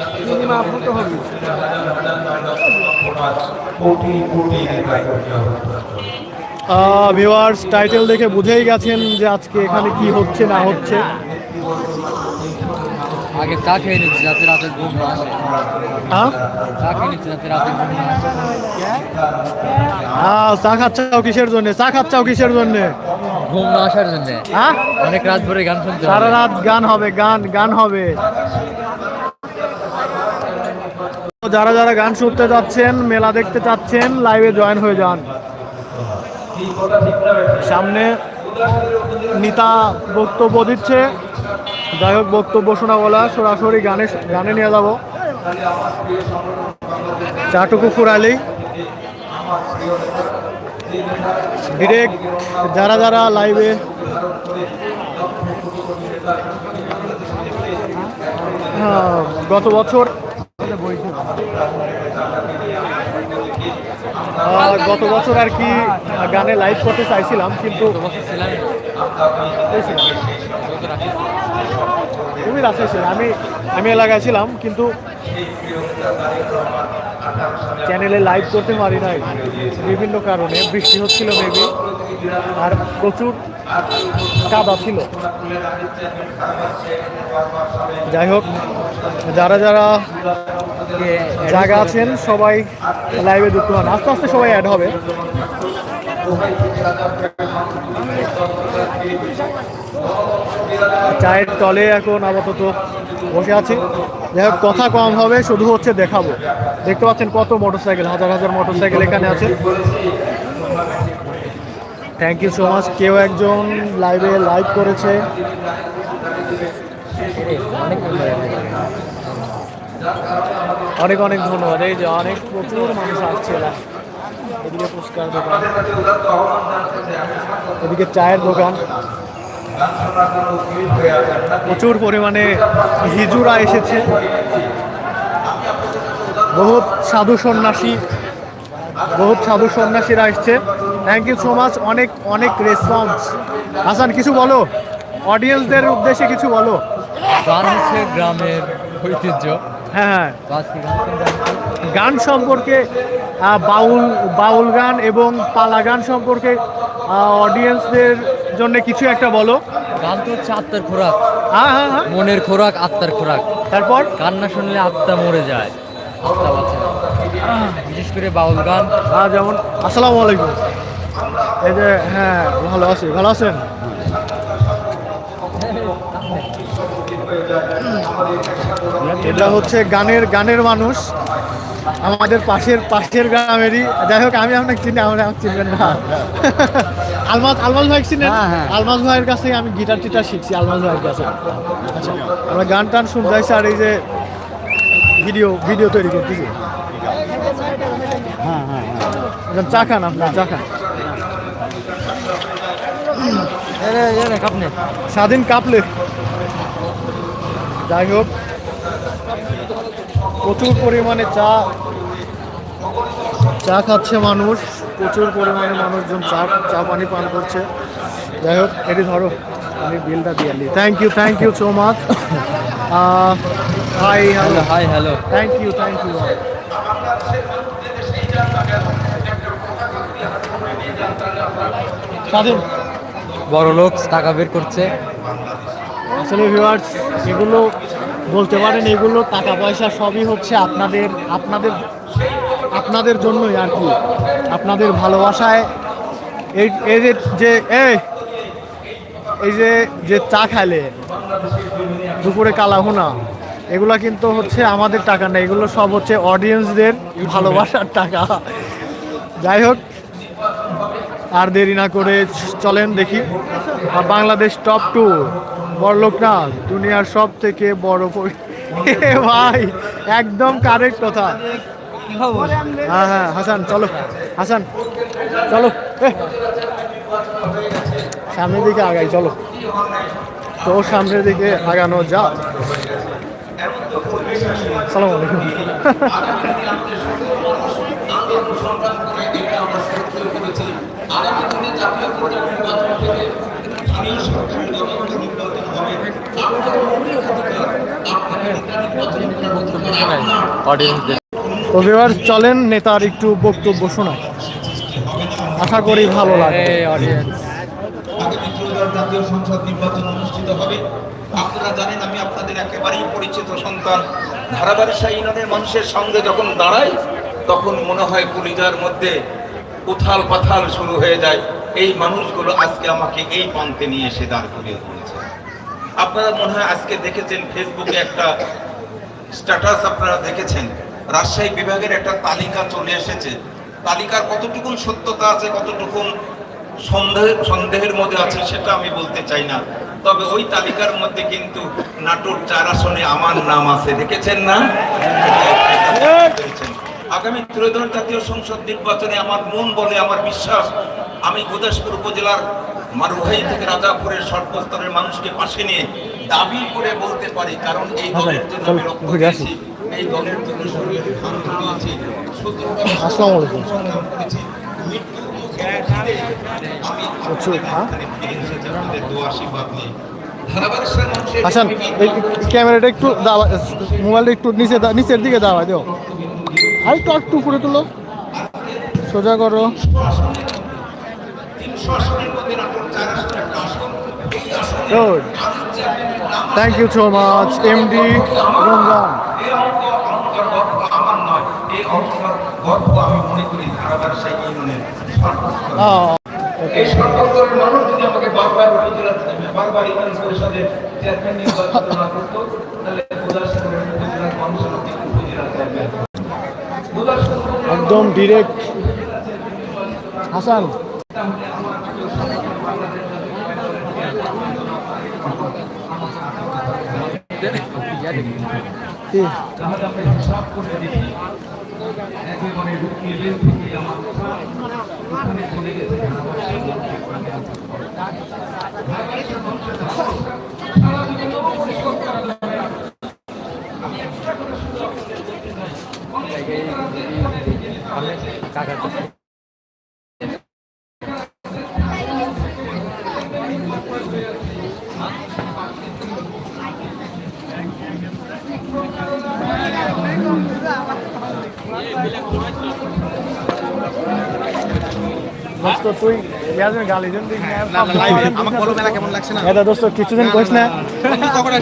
হবে। Viewers title দেখে বুঝেই গেছেন যে আজকে এখানে কি হচ্ছে না হচ্ছে। আগে চা খেয়ে নিচ্ছি যাতে রাতে ঘুম না আসে। হ্যাঁ? চা খেয়ে নিচ্ছি যাতে রাতে ঘুম না আসে। আহ, চা খাচ্ছাও কিসের জন্য? চা খাচ্ছাও কিসের জন্য? ঘুম না আসার জন্য। হ্যাঁ? অনেক রাত ভরে গান শুনতে সারা রাত গান হবে গান গান হবে। যারা যারা গান শুনতে যাচ্ছেন মেলা দেখতে চাচ্ছেন লাইভে জয়েন হয়ে যান। সামনে নিতা বক্তব্য দিচ্ছে। যাই হোক, বক্তব্য শোনা বলা সরাসরি গানে গানে নিয়ে যাব। চাটুকু ডিরেক্ট যারা যারা লাইভে গত বছর গত বছর আর কি গানে লাইভ করতে চাইছিলাম কিন্তু ছিলাম ছিল আমি আমি এলাকায় ছিলাম কিন্তু চ্যানেলে লাইভ করতে পারি নাই। বিভিন্ন কারণে বৃষ্টি হচ্ছিল মেবি আর প্রচুর কাদা ছিল। যাই হোক, যারা যারা জায়গা আছেন, সবাই লাইভে যুক্ত হন। আস্তে আস্তে সবাই অ্যাড হবে। চায়ের তলে এখন আপাতত বসে আছি। যাই হোক, কথা কম হবে, শুধু হচ্ছে দেখাবো। দেখতে পাচ্ছেন কত মোটরসাইকেল হাজার হাজার মোটরসাইকেল এখানে আছে। থ্যাংক ইউ সো মাচ কেউ একজন লাইভে লাইভ করেছে। অনেক অনেক ধন্যবাদ। এই যে অনেক প্রচুর মানুষ আসছে এদিকে পুরস্কার দোকান। এদিকে চায়ের দোকান। প্রচুর পরিমাণে হিজুরা এসেছে। বহুত সাধু সন্ন্যাসী, বহুত সাধু সন্ন্যাসীরা এসছে। থ্যাংক ইউ সো মাচ অনেক অনেক রেসপন্স হাসান কিছু বলো? অডিয়েন্সদের উদ্দেশ্যে কিছু বলো? গান হচ্ছে গ্রামের ঐতিহ্য। হ্যাঁ হ্যাঁ। গান সম্পর্কে বাউল বাউল গান এবং পালা গান সম্পর্কে অডিয়েন্সদের জন্য কিছু একটা বলো। গান তো হচ্ছে আত্মার খোরাক। হ্যাঁ হ্যাঁ হ্যাঁ। মনের খোরাক আত্মার খোরাক। তারপর? কান্না শুনলে আত্মা মরে যায়। আত্মা বাঁচে। বিশেষ করে বাউল গান। যেমন আসসালামু আলাইকুম। এই যে হ্যাঁ ভালো আছি ভালো আছেন? এটা হচ্ছে গানের গানের মানুষ। আমাদের পাশের পাশের গ্রামেরই। যাই হোক আমি আপনাকে চিনি আমরা আমাকে চিনবেন না। আলমাজ আলমাজ ভাই চিনেন? হ্যাঁ, হ্যাঁ। আলমাজ ভাইয়ের কাছ আমি গিটার টিটার শিখছি আলমাজ ভাইয়ের কাছে। আচ্ছা আমরা গান টান শুনতে আসছি আর এই যে ভিডিও ভিডিও তৈরি করতেছি। হ্যাঁ হ্যাঁ হ্যাঁ। চা খান আপনার চা খান। স্বাধীন কাপলে যাই হোক প্রচুর পরিমাণে চা চা খাচ্ছে মানুষ। প্রচুর পরিমাণে মানুষজন চা চা পানি পান করছে। যাই হোক এটি ধরো আমি বিলটা দিয়ে নিই thank you thank you so much hi hello hi hello thank you thank you স্বাধীন। বড় লোক টাকা বের করছে। আসলে ভিউয়ার্স এগুলো বলতে পারেন, এগুলো টাকা পয়সা সবই হচ্ছে আপনাদের আপনাদের আপনাদের জন্যই আর কি। আপনাদের ভালোবাসায় এই এই যে যে, এই এই যে যে চা খাইলে, দুপুরে কালাভুনা এগুলো কিন্তু হচ্ছে আমাদের টাকা না, এগুলো সব হচ্ছে অডিয়েন্সদের ভালোবাসার টাকা। যাই হোক আর দেরি না করে চলেন দেখি। আর বাংলাদেশ টপ টু বড়লোক না দুনিয়ার সব থেকে বড় ভাই, একদম কারেক্ট কথা। হ্যাঁ হ্যাঁ হাসান, চলো হাসান, চলো সামনের দিকে আগাই, চলো। তো সামনের দিকে আগানো যা সালাম আলাইকুম। তো ভিউয়ার্স চলেন নেতার একটু বক্তব্য শোনায় আশা করি ভালো লাগে আগামী ত্রয়োদশ জাতীয় সংসদ নির্বাচন অনুষ্ঠিত হবে আপনারা জানেন আমি আপনাদের একেবারেই পরিচিত সন্তান। ধারাবাড়িশা ইউনিয়নের মানুষের সঙ্গে যখন দাঁড়াই তখন মনে হয় কলিজার মধ্যে উথাল পাথাল শুরু হয়ে যায়। এই মানুষগুলো আজকে আমাকে এই পন্থে নিয়ে এসে দাঁড় করিয়ে দিয়েছে। আপনারা মনে হয় আজকে দেখেছেন ফেসবুকে একটা স্ট্যাটাস আপনারা দেখেছেন? রাজশাহী বিভাগের একটা তালিকা চলে এসেছে। তালিকার কতটুকুন সত্যতা আছে কতটুকুন সন্দেহ সন্দেহের মধ্যে আছে সেটা আমি বলতে চাই না। তবে ওই তালিকার মধ্যে কিন্তু নাটোর চার আসনে আমার নাম আছে। দেখেছেন না? দেখেছেন। আগামী ত্রয়োদশ জাতীয় সংসদ নির্বাচনে আমার মন বলে আমার বিশ্বাস আমি গোদাসপুর উপজেলার মারুহাই থেকে রাজাপুরের সর্বস্তরের মানুষকে পাশে নিয়ে দাবি করে বলতে পারি কারণ এই দলের জন্য আমি এই দলের আসসালামু আলাইকুম। হ্যাঁ? হাসান ক্যামেরাটা একটু দাওয়া মোবাইলটা একটু নিচে নিচের দিকে দাওয়া দিও আর একটু একটু উপরে তুলো। সোজা করো। Good thank you so much MD Ramzan করি বারবার বারবার ইউনিয়ন পরিষদের চেয়ারম্যান নির্বাচিত না করতো তাহলে উদাসপুরের উপজেলার মানুষ আমাকে উপজেলা চেয়ারম্যান উদাসপুর উপজেলার একদম ডিরেক্ট হাসান। আমরা কিছুদিন কইস না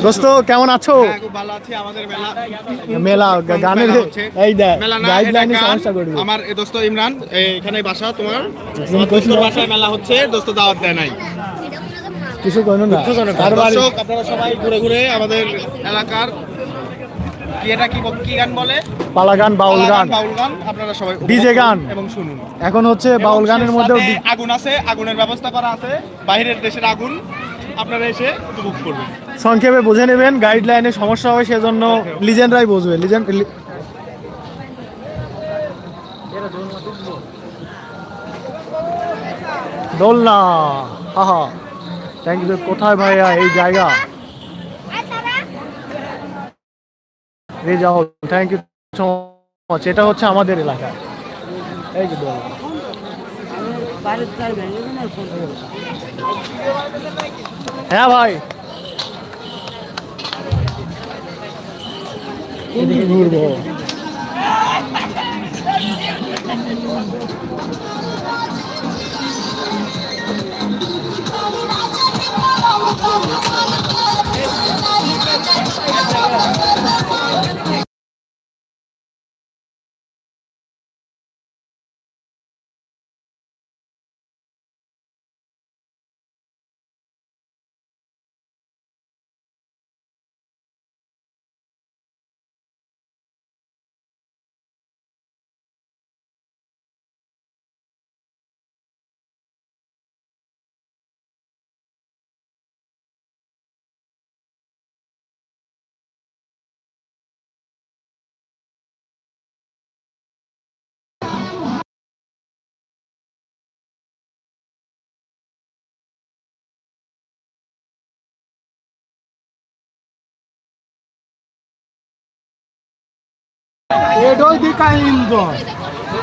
দোস্ত কেমন আছো হ্যাঁ, খুব ভালো আছি আমাদের মেলা মেলা গানের এই দেখ মেলা না গাইডলাইনে সমস্যা করবি আমার দোস্ত ইমরান এখানে বাসা তোমার বাসায় মেলা হচ্ছে দোস্ত দাওয়াত দেয় নাই কিছু না আপনারা সবাই ঘুরে ঘুরে আমাদের এলাকার এটা কি কি গান বলে? পালা গান বাউল গান। বাউল গান আপনারা সবাই DJ গান। এবং শুনুন। এখন হচ্ছে বাউল গানের সেই মধ্যেও আগুন আছে আগুনের ব্যবস্থা করা আছে। বাইরের দেশের আগুন আপনারা এসে উপভোগ করবেন। সংক্ষেপে বুঝে নেবেন গাইডলাইনে সমস্যা হয় সেজন্য লিজেন্ডরাই বুঝবে। লিজেন্ড দোলনা। আহা থ্যাংক ইউ কোথায় ভাইয়া এই জায়গা? এই যাও থ্যাংক ইউ সো মাচ এটা হচ্ছে আমাদের এলাকা। এই যে দোলনা হ্যাঁ ভাই। ঘুরবো। এডোই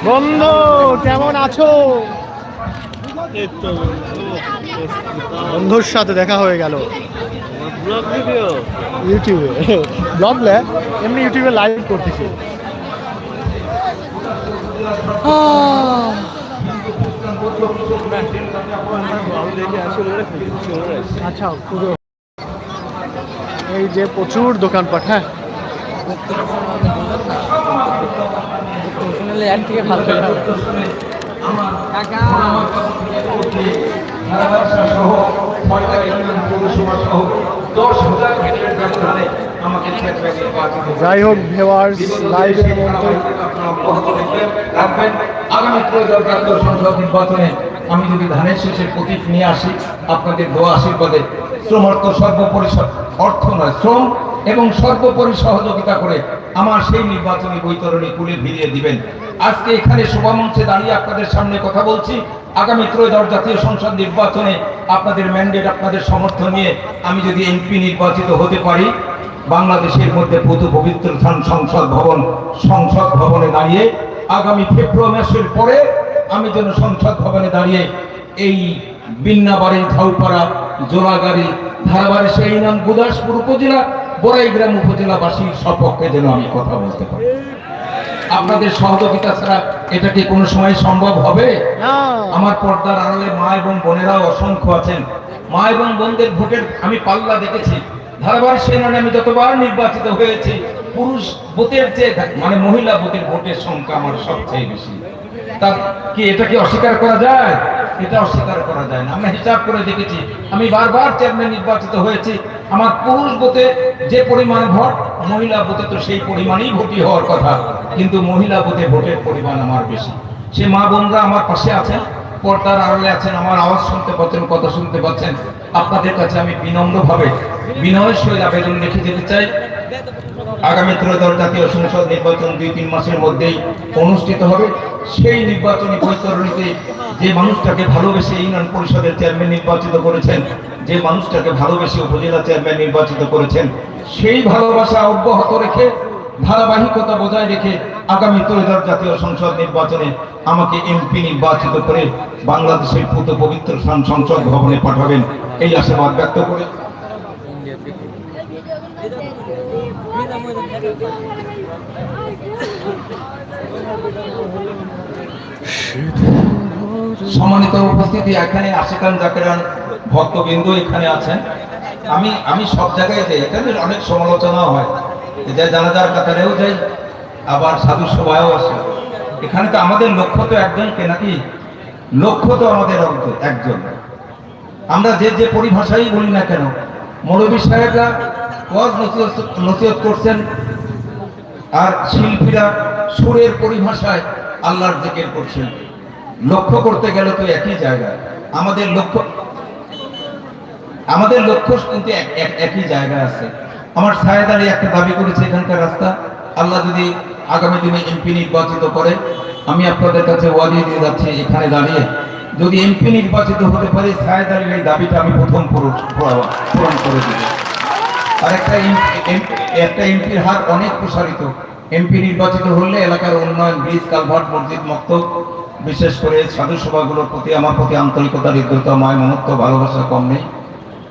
বন্ধু, কেমন আছো? বন্ধুর সাথে দেখা হয়ে গেল। ইউটিউবে। ব্লগ এমনি ইউটিউবে লাইভ করতেছি। আচ্ছা এই যে প্রচুর দোকানপাট হ্যাঁ? শুনলে এর থেকে ভালো কাকা যাই হোক ভেওয়ার্স লাইভের মধ্যে রাখবেন আগামী ত্রয়োদশ জাতীয় সংসদ নির্বাচনে আমি যদি ধানের শেষের প্রতীক নিয়ে আসি আপনাদের দোয়া আশীর্বাদে শ্রম অর্থ সর্বোপরি অর্থ নয় শ্রম এবং সর্বোপরি সহযোগিতা করে আমার সেই নির্বাচনী বৈতরণী কুলে ফিরিয়ে দিবেন। আজকে এখানে শোভামঞ্চে দাঁড়িয়ে আপনাদের সামনে কথা বলছি। আগামী ত্রয়োদশ জাতীয় সংসদ নির্বাচনে আপনাদের ম্যান্ডেট, আপনাদের সমর্থন নিয়ে আমি যদি এমপি নির্বাচিত হতে পারি, বাংলাদেশের মধ্যে প্রথম পবিত্র স্থান সংসদ ভবন, সংসদ ভবনে দাঁড়িয়ে আগামী ফেব্রুয়ারি মাসের পরে আমি যেন সংসদ ভবনে দাঁড়িয়ে এই বিন্নাবাড়ি ঝাউপাড়া জোড়াগাড়ি, ধারাবাড়ি, সেই নাম গুদাসপুর উপজেলা বড়াইগ্রাম উপজেলাবাসীর সপক্ষে যেন আমি কথা বলতে পারি। আপনাদের সহযোগিতা ছাড়া এটা কি কোনো সময় সম্ভব হবে? আমার পর্দার আড়ালে মা এবং বোনেরাও অসংখ্য আছেন। মা এবং বোনদের ভোটের আমি পাল্লা দেখেছি। ধারাবাহিক সেনানে আমি যতবার নির্বাচিত হয়েছি পুরুষ ভোটের চেয়ে মানে মহিলা ভোটের ভোটের সংখ্যা আমার সবচেয়ে বেশি। তা কি এটা কি অস্বীকার করা যায়? এটা অস্বীকার করা যায় না। আমরা হিসাব করে দেখেছি, আমি বারবার চেয়ারম্যান নির্বাচিত হয়েছি। আমার পুরুষ ভোটে যে পরিমাণ ভোট, মহিলা ভোটে তো সেই পরিমাণই ভোটই হওয়ার কথা। কিন্তু মহিলা ভোটে ভোটের পরিমাণ আমার বেশি। সে মা বোনরা আমার পাশে আছেন, পর্দার আড়ালে আছেন, আমার আওয়াজ শুনতে পাচ্ছেন, কথা শুনতে পাচ্ছেন। আপনাদের কাছে আমি বিনম্রভাবে বিনয়ের সহিত আবেদন রেখে যেতে চাই। আগামী ত্রয়োদশ জাতীয় সংসদ নির্বাচন দুই তিন মাসের মধ্যেই অনুষ্ঠিত হবে। সেই নির্বাচনী বৈতরণীতে যে মানুষটাকে ভালোবেসে ইউনিয়ন পরিষদের চেয়ারম্যান নির্বাচিত করেছেন, যে মানুষটাকে ভালোবেসে উপজেলা চেয়ারম্যান নির্বাচিত করেছেন, সেই ভালোবাসা অব্যাহত রেখে, ধারাবাহিকতা বজায় রেখে আগামী ত্রয়োদশ জাতীয় সংসদ নির্বাচনে আমাকে এমপি নির্বাচিত করে বাংলাদেশের পুত পবিত্র সংসদ ভবনে পাঠাবেন। এই আশাবাদ ব্যক্ত করে। সম্মানিত উপস্থিতি এখানে আশিকান জাকেরান ভক্তবৃন্দ এখানে আছেন। আমি আমি সব জায়গায় যাই, এখানে অনেক সমালোচনা হয়। যে জানাজার কাতারেও যাই, আবার সাধু সভায়ও আসে। এখানে তো আমাদের লক্ষ্য তো একজনকে নাকি? লক্ষ্য তো আমাদের একজন। আমরা যে যে পরিভাষাই বলি না কেন মৌলবী সাহেবরা নসিহত- নসিহত করছেন, আর শিল্পীরা সুরের পরিভাষায় আল্লাহর জিকির করছেন। লক্ষ্য করতে গেলে তো একই জায়গায় আমাদের লক্ষ্য আমাদের লক্ষ্য কিন্তু এক- এক- একই জায়গায় আছে। আমার সাহেদ আলী একটা দাবি করেছে এখানকার রাস্তা। আল্লাহ যদি আগামী দিনে এমপি নির্বাচিত করে, আমি আপনাদের কাছে ওয়াদি দিয়ে যাচ্ছি এখানে দাঁড়িয়ে। যদি এমপি নির্বাচিত হতে পারে আলীর এই দাবিটা আমি প্রথম পূরণ করে দিব। আর একটা একটা এমপির হার অনেক প্রসারিত। এমপি নির্বাচিত হলে এলাকার উন্নয়ন, ব্রিজ, কালভার্ট, মসজিদ মক্ত বিশেষ করে সাধু সভাগুলোর প্রতি আমার প্রতি আন্তরিকতা হৃদ্যতা মায় মমত্ব ভালোবাসা কম নেই।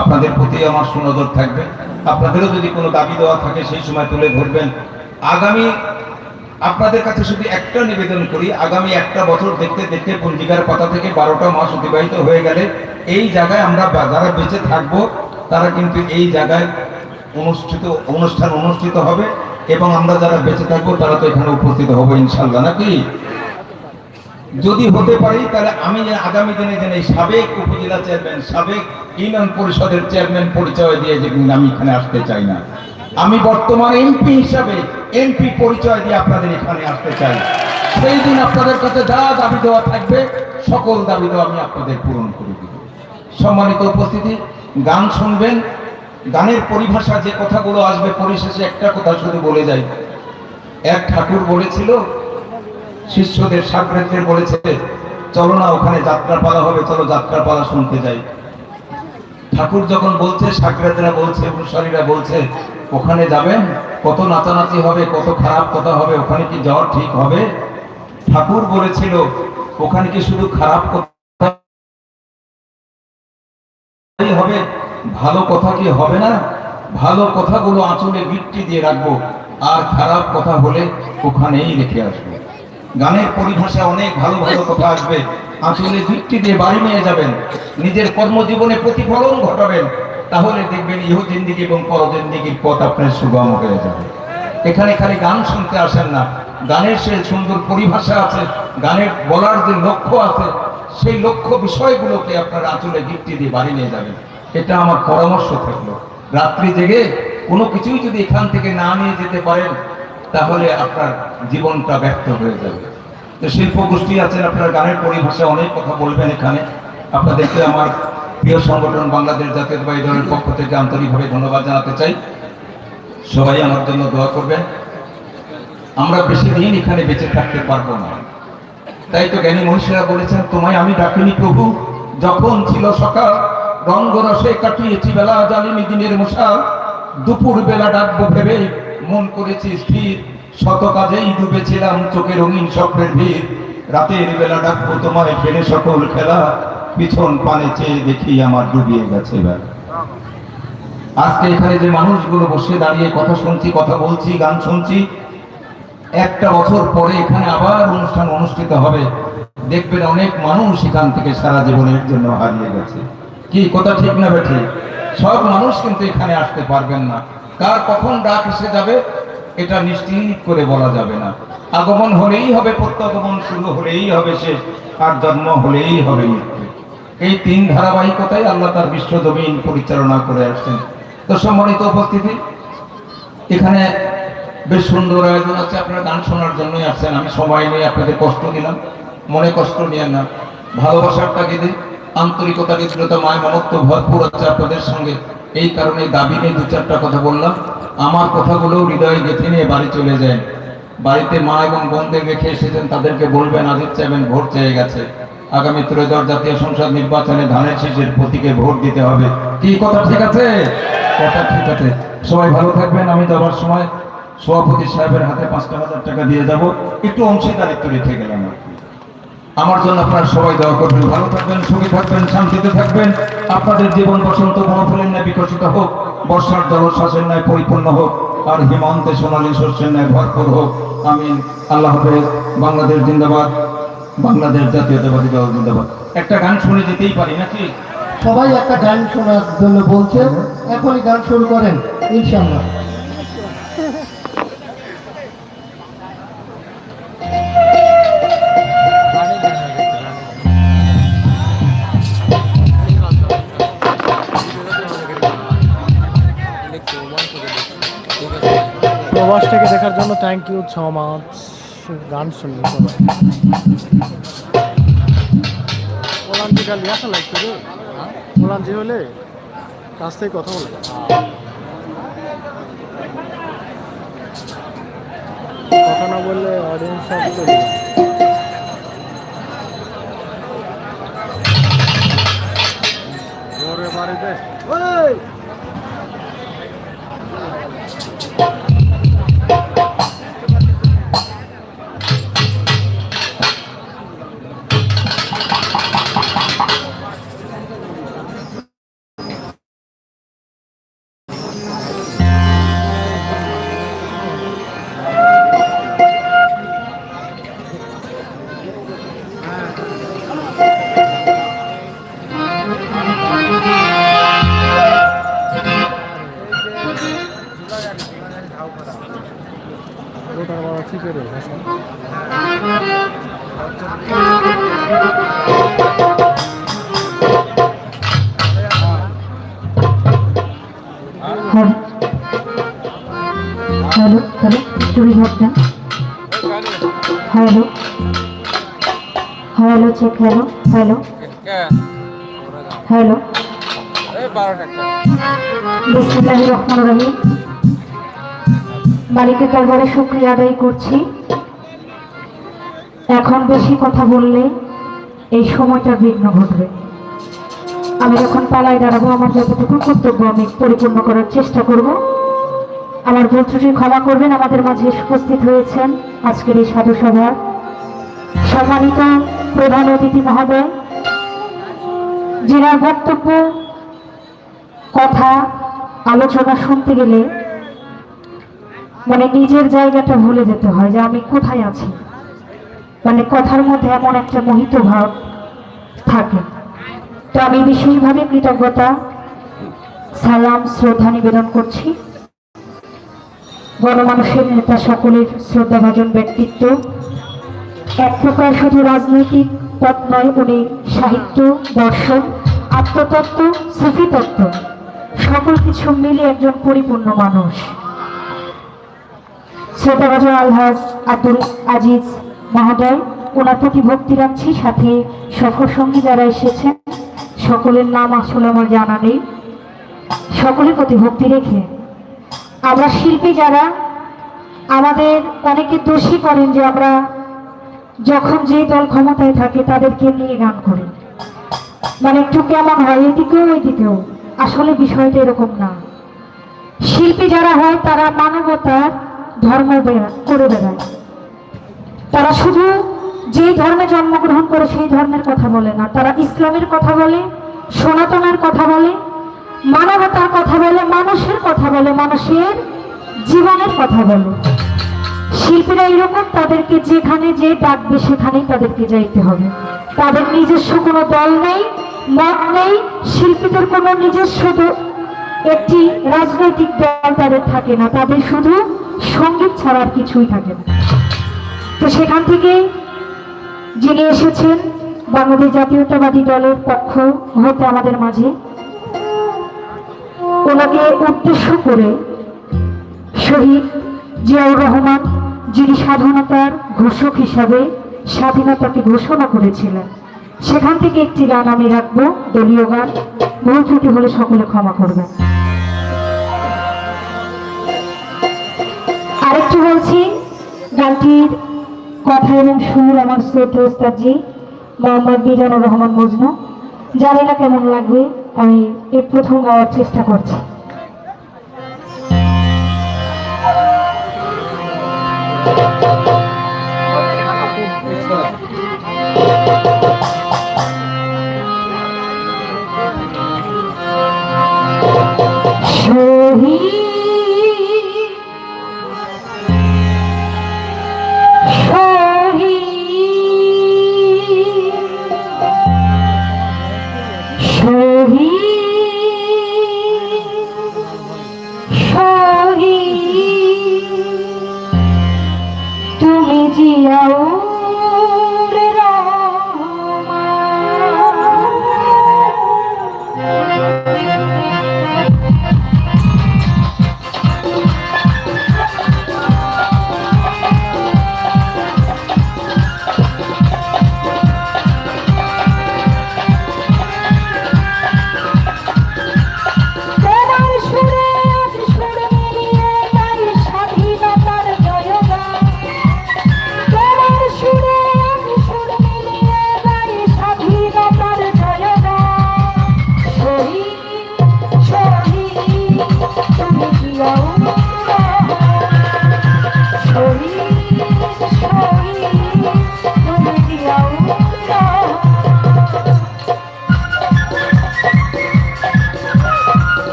আপনাদের প্রতি আমার সুনজর থাকবে। আপনাদেরও যদি কোনো দাবি দেওয়া থাকে, সেই সময় তুলে ধরবেন। আগামী, আপনাদের কাছে শুধু একটা নিবেদন করি, আগামী একটা বছর দেখতে দেখতে পঞ্জিকার পাতা থেকে বারোটা মাস অতিবাহিত হয়ে গেলে এই জায়গায় আমরা যারা বেঁচে থাকব, তারা কিন্তু এই জায়গায় অনুষ্ঠিত, অনুষ্ঠান অনুষ্ঠিত হবে এবং আমরা যারা বেঁচে থাকব, তারা তো এখানে উপস্থিত হব ইনশাল্লাহ, নাকি? যদি হতে পারি, তাহলে আমি আগামী দিনে যেন সাবেক উপজেলা চেয়ারম্যান, সাবেক ইউনিয়ন পরিষদের চেয়ারম্যান পরিচয় দিয়ে যে আমি এখানে আসতে চাই না। আমি বর্তমান এমপি হিসাবে এমপি পরিচয় দিয়ে আপনাদের এখানে আসতে চাই। সেই দিন আপনাদের কাছে যা দাবি দেওয়া থাকবে, সকল দাবি দেওয়া আমি আপনাদের পূরণ করে দিব। সম্মানিত উপস্থিতি, গান শুনবেন, গানের পরিভাষা যে কথাগুলো আসবে, পরিশেষে একটা কথা শুধু বলে যাই। এক ঠাকুর বলেছিল শিষ্যদের সাগ্রেদদের বলেছে, চলো না, ওখানে যাত্রা পালা হবে, চলো যাত্রা পালা শুনতে যাই। ঠাকুর যখন বলছে সাগ্রেদরা বলছে, অনুসারীরা বলছে, ওখানে যাবেন? কত নাচানাচি হবে, কত খারাপ কথা হবে, ওখানে কি যাওয়া ঠিক হবে? ঠাকুর বলেছিল, ওখানে কি শুধু খারাপ কথা হবে? ভালো কথা কি হবে না? ভালো কথাগুলো আঁচলে বৃত্তি দিয়ে রাখব, আর খারাপ কথা হলে ওখানেই রেখে আসব। গানের পরিভাষা অনেক ভালো ভালো কথা আসবে। আঁচলে বৃত্তি দিয়ে বাড়ি নিয়ে যাবেন। নিজের কর্মজীবনে প্রতিফলন ঘটাবেন। তাহলে দেখবেন ইহ জিন্দিগি এবং পর জিন্দিগির পথ আপনার সুগম হয়ে যাবে। এখানে খালি গান শুনতে আসেন না। গানের সে সুন্দর পরিভাষা আছে, গানের বলার যে লক্ষ্য আছে, সেই লক্ষ্য বিষয়গুলোকে আপনার আঁচলে দীপ্তি দিয়ে বাড়ি নিয়ে যাবেন। এটা আমার পরামর্শ থাকল। রাত্রি জেগে কোনো কিছুই যদি এখান থেকে না নিয়ে যেতে পারেন তাহলে আপনার জীবনটা ব্যর্থ হয়ে যাবে। তো শিল্প গোষ্ঠী আছেন, আপনার গানের পরিভাষা অনেক কথা বলবেন এখানে। আপনাদেরকে আমার প্রিয় সংগঠন বাংলাদেশ জাতীয়তাবাদী দলের পক্ষ থেকে আন্তরিকভাবে ধন্যবাদ জানাতে চাই। সবাই আমার জন্য দোয়া করবেন। আমরা বেশি দিন এখানে বেঁচে থাকতে পারব না। তাই তো জ্ঞানী মহিষীরা বলেছেন, তোমায় আমি ডাকিনি প্রভু, যখন ছিল সকাল, রঙ্গরসে কাটিয়েছি বেলা, জালিমি দিনের মশা দুপুর বেলা ডাকবো ভেবে মন করেছি স্থির। শত কাজেই ডুবেছিলাম চোখে রঙিন স্বপ্নের ভিড়। রাতের বেলা ডাকবো তোমায় ফেলে সকল খেলা। পিছন পানে চেয়ে দেখি আমার ডুবিয়ে গেছে আজকে এখানে যে মানুষগুলো বসে দাঁড়িয়ে কথা শুনছি, কথা বলছি, গান শুনছি, একটা বছর পরে এখানে আবার অনুষ্ঠান অনুষ্ঠিত হবে। দেখবেন অনেক মানুষ এখান থেকে সারা জীবনের জন্য হারিয়ে গেছে। কি, কথা ঠিক না বেঠে? সব মানুষ কিন্তু এখানে আসতে পারবেন না। কার কখন ডাক এসে যাবে, এটা নিশ্চিত করে বলা যাবে না। আগমন হলেই হবে প্রত্যাগমন, শুরু হলেই হবে শেষ, আর জন্ম হলেই হবে এই তিন ধারাবাহিকতাই আল্লাহ তার বিশ্ব জমিন পরিচালনা করে আসছেন। তো সম্মানিত উপস্থিতি, এখানে বেশ সুন্দর আয়োজন আছে, আপনারা গান শোনার জন্যই আসছেন। আমি সময় নিয়ে আপনাদের কষ্ট দিলাম, মনে কষ্ট নিয়ে না। ভালোবাসার তাগিদে আন্তরিকতা হৃদ্রতা মায় মমত্ব ভরপুর আছে আপনাদের সঙ্গে। এই কারণে দাবি নিয়ে দু চারটা কথা বললাম। আমার কথাগুলো হৃদয়ে গেঁথে নিয়ে বাড়ি চলে যায়। বাড়িতে মা এবং বোনদের রেখে এসেছেন, তাদেরকে বলবেন আজিজ চাইবেন ভোট চেয়ে গেছে। আগামী ত্রয়োদশ জাতীয় সংসদ নির্বাচনে ধানের শীষের প্রতীকে ভোট দিতে হবে। কি কথা ঠিক আছে? কথা ঠিক আছে। সবাই ভালো থাকবেন। আমি যাবার সময় সভাপতি সাহেবের হাতে পাঁচটা হাজার টাকা দিয়ে যাব। একটু অংশীদারিত্ব রেখে গেলাম আর কি। আমার জন্য আপনারা সবাই দোয়া করবেন, ভালো থাকবেন, সুখী থাকবেন, শান্তিতে থাকবেন। আপনাদের জীবন বসন্ত মহফিলের ন্যায় বিকশিত হোক। বর্ষার জলশ্বাসের ন্যায় পরিপূর্ণ হোক। আর হিমান্তে সোনালী শস্যের ন্যায় ভরপুর হোক। আমিন। আল্লাহ হাফেজ। বাংলাদেশ জিন্দাবাদ। বাংলাদেশ জাতীয়তাবাদী দল জিন্দাবাদ। একটা গান শুনে যেতেই পারি নাকি? সবাই একটা গান শোনার জন্য বলছে এখনই গান শুরু করেন ইনশাল্লাহ প্রবাস থেকে দেখার জন্য থ্যাংক ইউ সো মাচ গান শুনব সবাই। হলে কাছ থেকে কথা বলে কথা না বললে অডিয়েন্স সব। বিসমিল্লাহ রহমান রহিম। মালিকের দরবারে শুক্রিয়া আদায় করছি। এখন বেশি কথা বললে এই সময়টা বিঘ্ন ঘটবে। আমি যখন পালায় দাঁড়াবো, আমার যতটুকু কর্তব্য আমি পরিপূর্ণ করার চেষ্টা করব। আমার ত্রুটি ক্ষমা করবেন, আমাদের মাঝে উপস্থিত হয়েছেন আজকের এই সাধু সম্মানিত প্রধান অতিথি মহোদয় জেনার বক্তব্য, কথা আলোচনা শুনতে গেলে মানে নিজের জায়গাটা ভুলে যেতে হয় যে আমি কোথায় আছি। মানে কথার মধ্যে এমন একটা মোহিত ভাব থাকে। তো আমি বিশেষভাবে কৃতজ্ঞতা, সালাম, শ্রদ্ধা নিবেদন করছি। গণমানুষের নেতা সকলের শ্রদ্ধাভাজন ব্যক্তিত্ব। এক প্রকার শুধু রাজনৈতিক পথ নয়, উনি সাহিত্য, দর্শন, আত্মতত্ত্ব, সুফি তত্ত্ব। সকল কিছু মিলে একজন পরিপূর্ণ মানুষ। শ্রোতাভাজন আলহাজ আব্দুল আজিজ মহোদয়, ওনার প্রতি ভক্তি রাখছি, সাথে সফর সঙ্গী যারা এসেছেন, সকলের নাম আসলে আমার জানা নেই। সকলের প্রতি ভক্তি রেখে আমরা শিল্পী যারা, আমাদের অনেকে দোষী করেন যে আমরা যখন যে দল ক্ষমতায় থাকে তাদেরকে নিয়ে গান করি। মানে একটু কেমন হয়, এদিকেও, ওইদিকেও। আসলে বিষয়টা এরকম না। শিল্পী যারা হয়, তারা মানবতার ধর্ম করে বেড়ায় তারা শুধু যে ধর্মে জন্মগ্রহণ করে, সেই ধর্মের কথা বলে না। তারা ইসলামের কথা বলে, সনাতনের কথা বলে, মানবতার কথা বলে, মানুষের কথা বলে, মানুষের জীবনের কথা বলে। শিল্পীরা এরকম তাদেরকে যেখানে যে ডাকবে, সেখানেই তাদেরকে যাইতে হবে। তাদের নিজস্ব কোনো দল নেই, মত নেই শিল্পীদের কোনো নিজস্ব একটি রাজনৈতিক দল তাদের থাকে না। তাদের শুধু সংগীত ছাড়া আর কিছুই থাকে না। তো সেখান থেকে যিনি এসেছেন, বাংলাদেশ জাতীয়তাবাদী দলের পক্ষ হতে আমাদের মাঝে, ওনাকে উদ্দেশ্য করে শহীদ জিয়াউর রহমান যিনি স্বাধীনতার ঘোষক হিসাবে স্বাধীনতাকে ঘোষণা করেছিলেন। সেখান থেকে একটি গান আমি রাখব, দলীয় গান। ভুল ত্রুটি হলে সকলে ক্ষমা করবেন আরেকটু বলছি, গানটির কথা এবং সুর আমার শ্রদ্ধা ওস্তাদজি, মোহাম্মদ মিজানুর রহমান মজনু। জানি না কেমন লাগবে, আমি এই প্রথম গাওয়ার চেষ্টা করছি।